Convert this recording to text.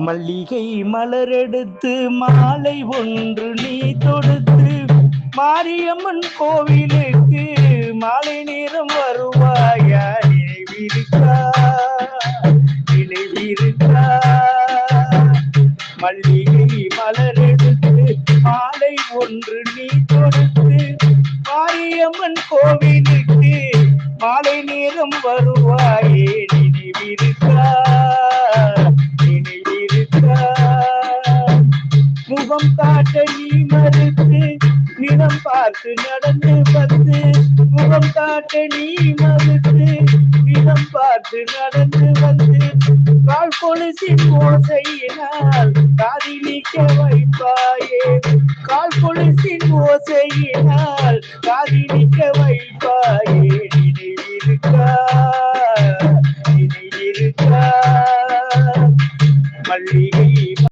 மல்லிகை மலரெடுத்து மாலை ஒன்று நீ தொடுத்து மாரியம்மன் கோவிலுக்கு மாலை நேரம் வருவாயா நினைவிருக்கா நினைவிருக்கா மல்லிகை மலரெடுத்து மாலை ஒன்று நீ தொடுத்து மாரியம்மன் கோவிலுக்கு மாலை நேரம் வருவாயே முகம் காட்ட நீ மறுத்து நிறம் பார்த்து நடந்து வந்து. முகம் காட்ட நீ மறுத்து நிறம் பார்த்து நடந்து வந்து. கால் கொலுசின் ஓசையினால் காதிலிக்க வைப்பாயே. கால் கொலுசின் ஓசையினால் காதிலிக்க வைப்பாயே. நினைவிருக்கா நினைவிருக்கா மல்லிகை